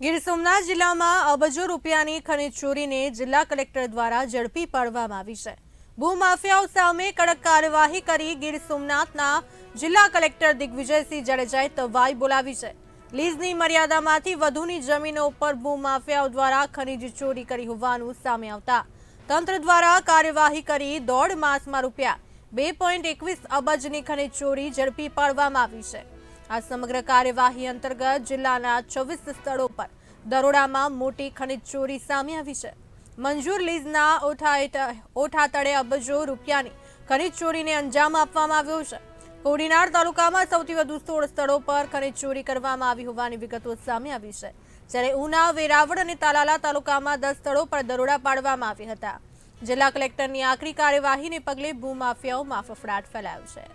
ગીર સોમનાથ જિલ્લામાં અબજો રૂપિયાની ખનીજ ચોરીને જિલ્લા કલેક્ટર દ્વારા ઝડપી પાડવામાં આવી છે. ભૂમાફિયાઓ સામે કડક કાર્યવાહી કરી ગીર સોમનાથના જિલ્લા કલેક્ટર દિગ્વિજયસિંહ જાડેજાએ તવાઈ બોલાવી છે. લીઝની મર્યાદામાંથી વધુની જમીનો ઉપર ભૂમાફિયાઓ દ્વારા ખનીજ ચોરી કરી હોવાનું સામે આવતા તંત્ર દ્વારા કાર્યવાહી કરી દોઢ માસમાં રૂપિયા બે પોઈન્ટ એકવીસ અબજની ખનીજ ચોરી ઝડપી પાડવામાં આવી છે. આ સમગ્ર કાર્યવાહી અંતર્ગત જિલ્લાના ચોવીસ સ્થળો પર દરોડામાં મોટી ખનીજ ચોરી સામે આવી છે. મંજૂર લીઝના ઓઠા ઓઠા તળે અબજો રૂપિયાની ખનીજ ચોરીને અંજામ આપવામાં આવ્યો છે. કોડીનાર તાલુકામાં સૌથી વધુ સોળ સ્થળો પર ખનીજ ચોરી કરવામાં આવી હોવાની વિગતો સામે આવી છે. જ્યારે ઉના, વેરાવળ અને તાલાલા તાલુકામાં દસ સ્થળો પર દરોડા પાડવામાં આવ્યા હતા. જિલ્લા કલેક્ટરની આકરી કાર્યવાહીને પગલે ભૂમાફિયાઓમાં ફફડાટ ફેલાયો છે.